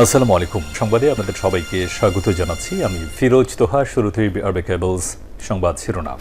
আসসালামু আলাইকুম। সংবাদে আপনাদের সবাইকে স্বাগত জানাচ্ছি। আমি ফিরোজ তোহা, শুরুতেই আরবে কেবলস সংবাদ শিরোনাম।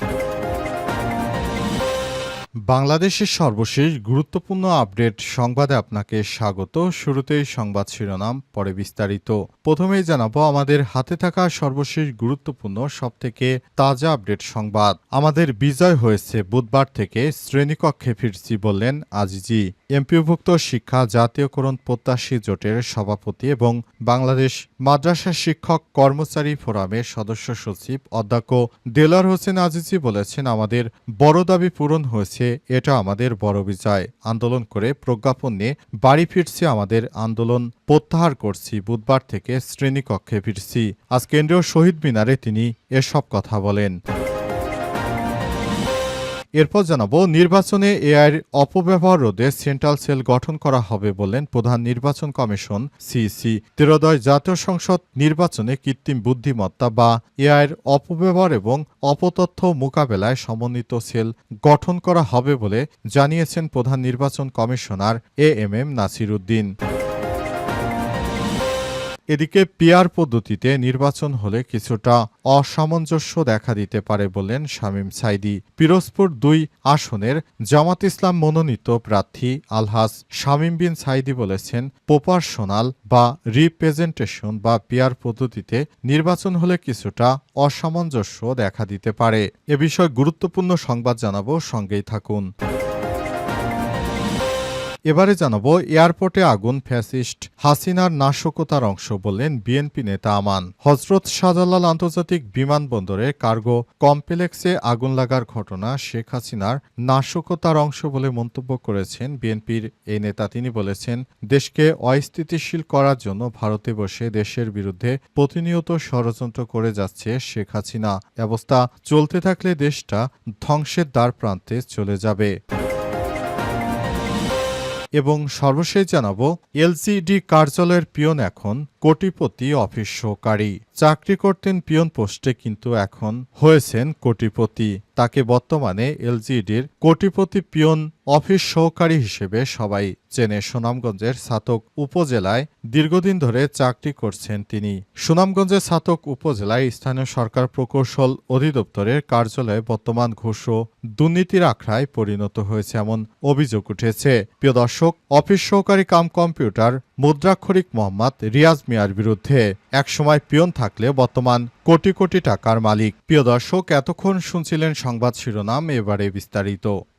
বাংলাদেশের সর্বশেষ গুরুত্বপূর্ণ আপডেট সংবাদে আপনাকে স্বাগত। শুরুতেই সংবাদ শিরোনাম, পরে বিস্তারিত। প্রথমেই জানাব, আমাদের হাতে থাকা সর্বশেষ গুরুত্বপূর্ণ, সবথেকে তাজা আপডেট সংবাদ। আমাদের বিজয় হয়েছে বুধবার থেকে, শ্রেণীকক্ষে ফিরছি বললেন আজিজি। এমপিওভুক্ত শিক্ষা জাতীয়করণ প্রত্যাশী জোটের সভাপতি এবং বাংলাদেশ মাদ্রাসা শিক্ষক কর্মচারী ফোরামের সদস্য সচিব অধ্যক্ষ দেলার হোসেন আজিজি বলেছেন, আমাদের বড় দাবি পূরণ হয়েছে, এটা আমাদের বড় বিজয়। আন্দোলন করে প্রজ্ঞাপন নিয়ে বাড়ি ফিরছি, আমাদের আন্দোলন প্রত্যাহার করছি, বুধবার থেকে শ্রেণীকক্ষে ফিরছি। আজ কেন্দ্রীয় শহীদ মিনারে তিনি এসব কথা বলেন। এরপর জানাব, নির্বাচনে এআইয়ের অপব্যবহার রোধে সেন্ট্রাল সেল গঠন করা হবে বললেন প্রধান নির্বাচন কমিশন সিসি তেরোদয় জাতীয় সংসদ নির্বাচনে কৃত্রিম বুদ্ধিমত্তা বা এআইয়ের অপব্যবহার এবং অপতথ্য মোকাবেলায় সমন্বিত সেল গঠন করা হবে বলে জানিয়েছেন প্রধান নির্বাচন commissioner A M M Nasir Uddin এদিকে পিয়ার পদ্ধতিতে নির্বাচন হলে কিছুটা অসামঞ্জস্য দেখা দিতে পারে বলেন শামীম সাইদি। পিরোজপুর দুই আসনের জামাত ইসলাম মনোনীত প্রার্থী আলহাজ শামীম বিন সাইদি বলেছেন প্রপার্সোনাল বা রিপ্রেজেন্টেশন বা পিয়ার পদ্ধতিতে নির্বাচন হলে কিছুটা অসামঞ্জস্য দেখা দিতে পারে। এ বিষয়ে গুরুত্বপূর্ণ সংবাদ জানাব, সঙ্গেই থাকুন। এবারে জানাব এয়ারপোর্টে আগুন, ফ্যাসিস্ট হাসিনার নাশকতার অংশ বললেন বিএনপি নেতা আমান। হজরত শাহজালাল আন্তর্জাতিক বিমানবন্দরে কার্গো কমপ্লেক্সে আগুন লাগার ঘটনা শেখ হাসিনার নাশকতার অংশ বলে মন্তব্য করেছেন বিএনপির এই নেতা। তিনি বলেছেন, দেশকে অস্থিতিশীল করার জন্য ভারতে বসে দেশের বিরুদ্ধে প্রতিনিয়ত ষড়যন্ত্র করে যাচ্ছে শেখ হাসিনা। অবস্থা, চলতে থাকলে দেশটা ধ্বংসের দ্বার প্রান্তে চলে যাবে। এবং সর্বশেষ জানাব, এলসিডি কার্যালয়ের পিয়ন এখন কোটিপতি অফিস সহকারী চাকরি করতেন পিয়ন পোস্টে কিন্তু এখন হয়েছেন কোটিপতি। তাকে বর্তমানে এলজিডির কোটিপতি পিয়ন অফিস সহকারী হিসেবে সবাই চেনে সুনামগঞ্জের ছাতক উপজেলায় দীর্ঘদিন ধরে চাকরি করছেন তিনি। সুনামগঞ্জের ছাতক উপজেলায় স্থানীয় সরকার প্রকৌশল অধিদপ্তরের কার্যালয়ে বর্তমান ঘুষ দুর্নীতির আখড়ায় পরিণত হয়েছে এমন অভিযোগ উঠেছে। প্রিয় দর্শক, অফিস সহকারী কাম কম্পিউটার মুদ্রাক্ষরিক মোহাম্মদ রিয়াজ মিয়ার বিরুদ্ধে একসময় পিয়ন থাকলে বর্তমান কোটি কোটি টাকার মালিক। প্রিয় দর্শক, এতক্ষণ শুনছিলেন সংবাদ শিরোনাম, এবারে বিস্তারিত।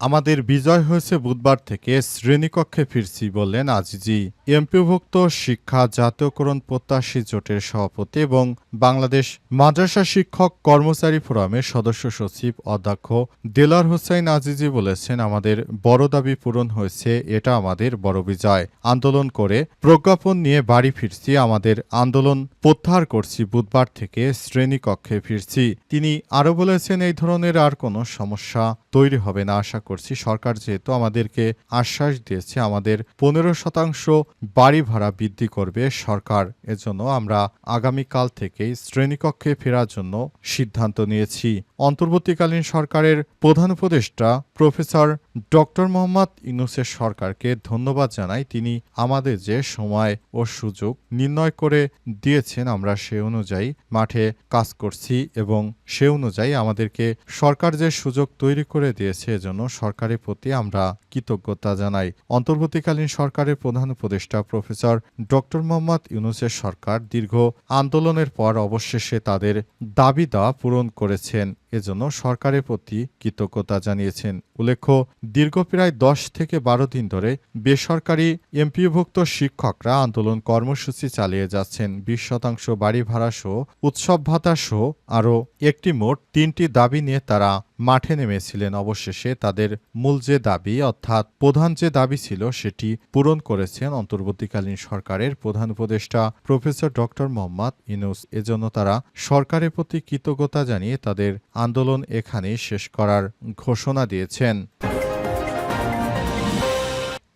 আমাদের বিজয় হয়েছে বুধবার থেকে শ্রেণীকক্ষে ফিরছি বললেন আজিজি। এমপিভুক্ত শিক্ষা জাতীয়করণ প্রত্যাশী জোটের সভাপতি এবং বাংলাদেশ মাদ্রাসা শিক্ষক কর্মচারী ফোরামের সদস্য সচিব অধ্যক্ষ দেলার হোসাইন আজিজি বলেছেন, আমাদের বড় দাবি পূরণ হয়েছে, এটা আমাদের বড় বিজয়। আন্দোলন করে প্রজ্ঞাপন নিয়ে বাড়ি ফিরছি, আমাদের আন্দোলন প্রত্যাহার করছি, বুধবার থেকে শ্রেণীকক্ষে ফিরছি। তিনি আরও বলেছেন, এই ধরনের আর কোনো সমস্যা তৈরি হবে না। আশা করছি, সরকার যেহেতু আমাদেরকে আশ্বাস দিয়েছে, আমাদের পনেরো শতাংশ বাড়ি ভাড়া বৃদ্ধি করবে সরকার। এজন্য আমরা আগামীকাল থেকেই শ্রেণীকক্ষে ফেরার জন্য সিদ্ধান্ত নিয়েছি। অন্তর্বর্তীকালীন সরকারের প্রধান উপদেষ্টা প্রফেসর ডক্টর মোহাম্মদ ইউনুসের সরকারকে ধন্যবাদ জানাই তিনি আমাদের যে সময় ও সুযোগ নির্ণয় করে দিয়েছেন, আমরা সে অনুযায়ী মাঠে কাজ করছি এবং সে অনুযায়ী আমাদেরকে সরকার যে সুযোগ তৈরি করে দিয়েছে, এজন্য সরকারের প্রতি আমরা কৃতজ্ঞতা জানাই। অন্তর্বর্তীকালীন সরকারের প্রধান উপদেষ্টা প্রফেসর ডক্টর মোহাম্মদ ইউনুসের সরকার দীর্ঘ আন্দোলনের পর অবশেষে তাদের দাবি দাওয়া পূরণ করেছেন। এজন্য সরকারের প্রতি কৃতজ্ঞতা জানিয়েছেন। উল্লেখ্য, দীর্ঘ প্রায় দশ থেকে বারো দিন ধরে বেসরকারি এমপিভুক্ত শিক্ষকরা আন্দোলন কর্মসূচি চালিয়ে যাচ্ছেন। বিশ শতাংশ বাড়ি ভাড়া সহ, উৎসব ভাতা সহ আরও একটি মোট তিনটি দাবি নিয়ে তারা মাঠে নেমেছিলেন অবশেষে তাদের মূল যে দাবি, অর্থাৎ প্রধান যে দাবি ছিল সেটি পূরণ করেছেন অন্তর্বর্তীকালীন সরকারের প্রধান উপদেষ্টা প্রফেসর ডক্টর মোহাম্মদ ইনুস এজন্য তারা সরকারের প্রতি কৃতজ্ঞতা জানিয়ে তাদের আন্দোলন এখানে শেষ করার ঘোষণা দিয়েছেন।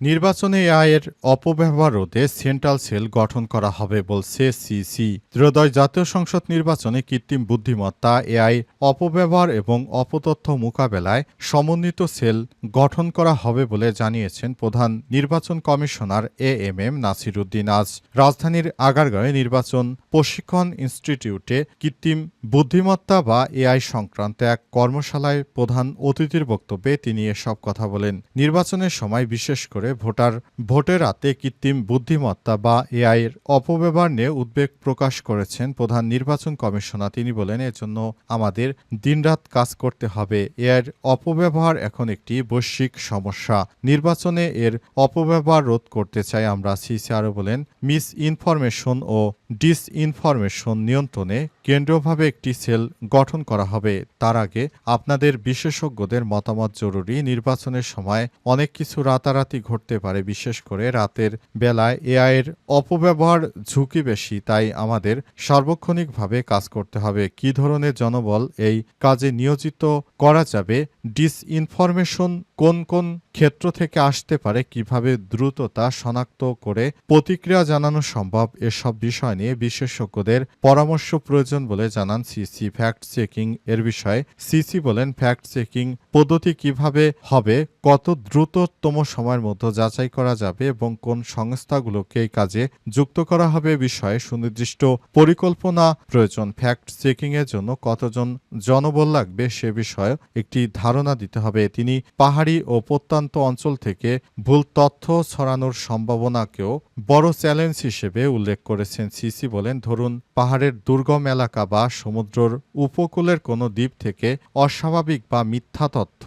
নির্বাচনে এআইয়ের অপব্যবহার রোধে সেন্ট্রাল সেল গঠন করা হবে বলছে সিসি। ত্রয়োদশ জাতীয় সংসদ নির্বাচনে কৃত্রিম বুদ্ধিমত্তা এআই অপব্যবহার এবং অপতথ্য মোকাবেলায় সমন্বিত সেল গঠন করা হবে বলে জানিয়েছেন প্রধান নির্বাচন commissioner A M M Nasiruddin আজ। রাজধানীর আগারগাঁয়ে নির্বাচন প্রশিক্ষণ ইনস্টিটিউটে কৃত্রিম বুদ্ধিমত্তা বা এআই সংক্রান্ত এক কর্মশালায় প্রধান অতিথির বক্তব্যে তিনি এসব কথা বলেন। নির্বাচনের সময় বিশেষ করে ভোটার ভোটের রাতে কৃত্রিম বুদ্ধিমত্তা বা এআইয়ের অপব্যবহার নিয়ে উদ্বেগ প্রকাশ করেছেন প্রধান নির্বাচন কমিশনার। তিনি বলেন, এজন্য আমাদের দিনরাত কাজ করতে হবে। এর অপব্যবহার এখন একটি বৈশ্বিক সমস্যা। নির্বাচনে এর অপব্যবহার রোধ করতে চাই আমরা। সিসি আরও বলেন, মিস ইনফরমেশন ও ডিসইনফরমেশন নিয়ন্ত্রণে কেন্দ্রীয়ভাবে একটি সেল গঠন করা হবে। তার আগে আপনাদের বিশেষজ্ঞদের মতামত জরুরি। নির্বাচনের সময় অনেক কিছু রাতারাতি ঘটতে পারে, বিশেষ করে রাতের বেলায় এআইয়ের অপব্যবহার ঝুঁকি বেশি, তাই আমাদের সার্বক্ষণিকভাবে কাজ করতে হবে। কি ধরনের জনবল এই কাজে নিয়োজিত করা যাবে ডিসইনফরমেশন কোন কোন ক্ষেত্র থেকে আসতে পারে, কীভাবে দ্রুত তা শনাক্ত করে প্রতিক্রিয়া জানানো সম্ভব, এসব বিষয় নিয়ে বিশেষজ্ঞদের পরামর্শ প্রয়োজন বলে জানান সিসি। ফ্যাক্ট চেকিং এর বিষয়ে সিসি বলেন, ফ্যাক্ট চেকিং পদ্ধতি কীভাবে হবে, কত দ্রুততম সময়ের মধ্যে যাচাই করা যাবে এবং কোন সংস্থাগুলোকে এই কাজে যুক্ত করা হবে বিষয়ে সুনির্দিষ্ট পরিকল্পনা প্রয়োজন। ফ্যাক্ট চেকিং এর জন্য কতজন জনবল লাগবে সে বিষয়ে একটি ধারণা দিতে হবে। তিনি পাহাড়ি ও প্রত্যন্ত অঞ্চল থেকে ভুল তথ্য ছড়ানোর সম্ভাবনাকেও বড় চ্যালেঞ্জ হিসেবে উল্লেখ করেছেন। সিসি বলেন, ধরুন, পাহাড়ের দুর্গম এলাকা বা সমুদ্রর উপকূলের কোনো দ্বীপ থেকে অস্বাভাবিক বা মিথ্যা তথ্য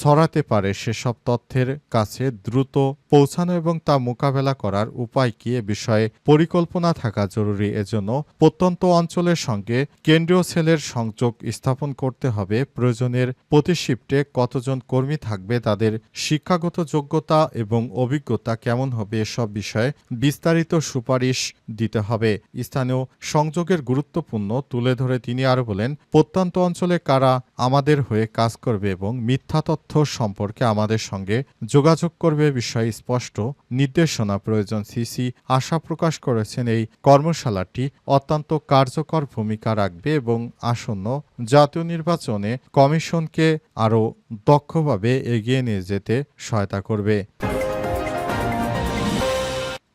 ছড়াতে পারে। সেসব তথ্যের কাছে দ্রুত পৌঁছানো এবং তা মোকাবেলা করার উপায় কি এ বিষয়ে পরিকল্পনা থাকা জরুরি। এজন্য প্রত্যন্ত অঞ্চলের সঙ্গে কেন্দ্রীয় সেলের সংযোগ স্থাপন করতে হবে। প্রয়োজনের প্রতি শিফটে কতজন কর্মী থাকবে, তাদের শিক্ষাগত যোগ্যতা এবং অভিজ্ঞতা কেমন হবে এসব বিষয়ে বিস্তারিত সুপারিশ দিতে হবে। স্থানীয় সংযোগের গুরুত্বপূর্ণ তুলে ধরে তিনি আরও বলেন, প্রত্যন্ত অঞ্চলে কারা আমাদের হয়ে কাজ করবে এবং মিথ্যা তথ্য সম্পর্কে আমাদের সঙ্গে যোগাযোগ করবে বিষয়ে স্পষ্ট নির্দেশনা প্রয়োজন। সিসি আশা প্রকাশ করেছেন, এই কর্মশালাটি অত্যন্ত কার্যকর ভূমিকা রাখবে এবং আসন্ন জাতীয় নির্বাচনে কমিশনকে আরও দক্ষভাবে এগিয়ে নিয়ে যেতে সহায়তা করবে।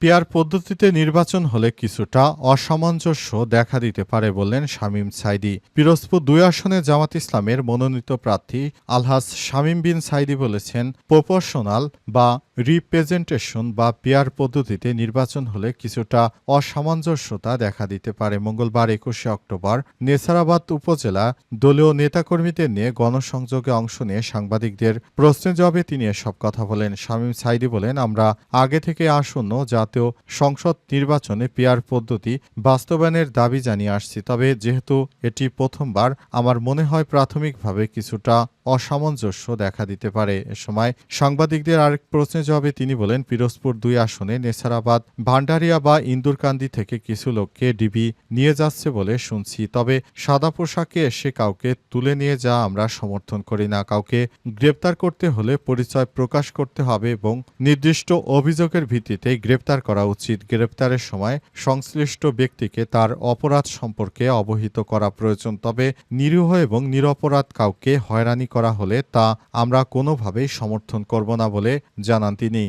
পিয়ার পদ্ধতিতে নির্বাচন হলে কিছুটা অসামঞ্জস্য দেখা দিতে পারে বললেন শামীম সাইদি। পিরোজপুর দুই আসনে জামাত ইসলামের মনোনীত প্রার্থী আলহাজ শামীম বিন সাইদি বলেছেন প্রপোর্শনাল বা রিপ্রেজেন্টেশন বা পেয়ার পদ্ধতিতে নির্বাচন হলে কিছুটা অসামঞ্জস্যতা দেখা দিতে পারে। মঙ্গলবার একুশে অক্টোবর নেসারাবাদ উপজেলা দলীয় নেতাকর্মীদের নিয়ে গণসংযোগে অংশ নিয়ে সাংবাদিকদের প্রশ্নের জবাবে তিনি এসব কথা বলেন। শামীম সাইদি বলেন, আমরা আগে থেকে আসন্ন জাতীয় সংসদ নির্বাচনে পেয়ার পদ্ধতি বাস্তবায়নের দাবি জানিয়ে আসছি। তবে যেহেতু এটি প্রথমবার, আমার মনে হয় প্রাথমিকভাবে কিছুটা অসামঞ্জস্য দেখা দিতে পারে। এ সময় সাংবাদিকদের আরেক প্রশ্নের জবাবে তিনি বলেন, পিরোজপুর দুই আসনে নেসারাবাদ ভান্ডারিয়া বা ইন্দুরকান্দি থেকে কিছু লোককে ডিবি নিয়ে যাচ্ছে বলে শুনছি। তবে সাদা পোশাকে এসে কাউকে তুলে নিয়ে যা আমরা সমর্থন করি না। কাউকে গ্রেপ্তার করতে হলে পরিচয় প্রকাশ করতে হবে এবং নির্দিষ্ট অভিযোগের ভিত্তিতে গ্রেপ্তার করা উচিত। গ্রেপ্তারের সময় সংশ্লিষ্ট ব্যক্তিকে তার অপরাধ সম্পর্কে অবহিত করা প্রয়োজন। তবে নিরীহ এবং নিরপরাধ কাউকে হয়রানি করা হলে তা আমরা কোনোভাবেই সমর্থন করব না বলে জানান তিনি।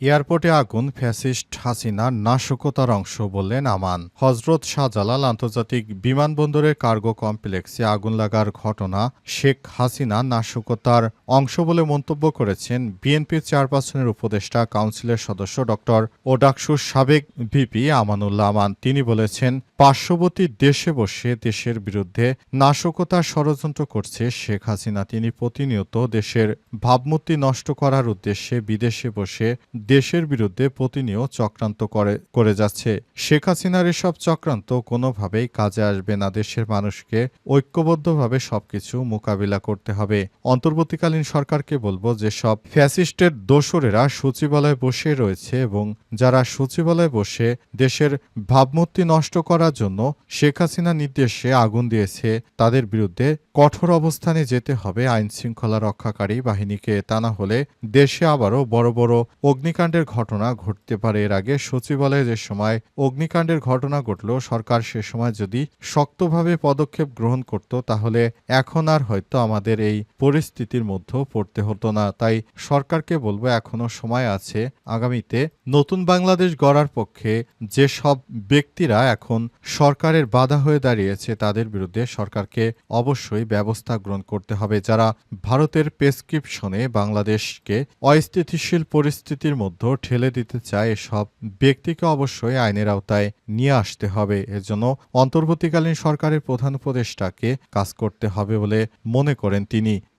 এয়ারপোর্টে আগুন, ফ্যাসিস্ট হাসিনার নাশকতার অংশ বললেন আমান। হজরত শাহজালাল আন্তর্জাতিক বিমানবন্দরের কার্গো কমপ্লেক্সে আগুন লাগার ঘটনা শেখ হাসিনা নাশকতার অংশ বলে মন্তব্য করেছেন বিএনপির চেয়ারপারসনের উপদেষ্টা কাউন্সিলের সদস্য ডক্টর ও ডাকসুর সাবেক ভিপি আমানুল্লাহ আমান। তিনি বলেছেন, পার্শ্ববর্তী দেশে বসে দেশের বিরুদ্ধে নাশকতা ষড়যন্ত্র করছে শেখ হাসিনা। তিনি প্রতিনিয়ত দেশের ভাবমূর্তি নষ্ট করার উদ্দেশ্যে বিদেশে বসে দেশের বিরুদ্ধে প্রতিনিয়ত চক্রান্ত করে করে যাচ্ছে। শেখ হাসিনার এসব চক্রান্ত কোনোভাবেই কাজে আসবে না। দেশের মানুষকে ঐক্যবদ্ধভাবে সবকিছু মোকাবিলা করতে হবে। অন্তর্বর্তীকালীন সরকারকে বলব যে সব ফ্যাসিস্টের দোসরেরা সচিবালয়ে বসে রয়েছে এবং যারা সচিবালয়ে বসে দেশের ভাবমূর্তি নষ্ট করার জন্য শেখ হাসিনা নির্দেশে আগুন দিয়েছে, তাদের বিরুদ্ধে কঠোর অবস্থানে যেতে হবে আইন শৃঙ্খলা রক্ষাকারী বাহিনীকে, তা না হলে দেশে আবারও বড় বড় অগ্নিকাণ্ডের ঘটনা ঘটতে পারে। এর আগে সচিবালয়ে যে সময় অগ্নিকাণ্ডের ঘটনা ঘটল, সরকার সে সময় যদি শক্তভাবে পদক্ষেপ গ্রহণ করত, তাহলে এখন আর হয়তো আমাদের এই পরিস্থিতির মধ্যেও পড়তে হতো না। তাই সরকারকে বলব, এখনও সময় আছে আগামীতে নতুন বাংলাদেশ গড়ার পক্ষে যে সব ব্যক্তিরা এখন সরকারের বাধা হয়ে দাঁড়িয়েছে, তাদের বিরুদ্ধে সরকারকে অবশ্যই ব্যবস্থা গ্রহণ করতে হবে, যারা ভারতের প্রেসক্রিপশনে বাংলাদেশকে অস্থিতিশীল পরিস্থিতির মধ্যে ঠেলে দিতে চায়, এসব ব্যক্তিকে অবশ্যই আইনের আওতায় নিয়ে আসতে হবে। এজন্য অন্তর্বর্তীকালীন সরকারের প্রধান উপদেষ্টাকে কাজ করতে হবে বলে মনে করেন তিনি।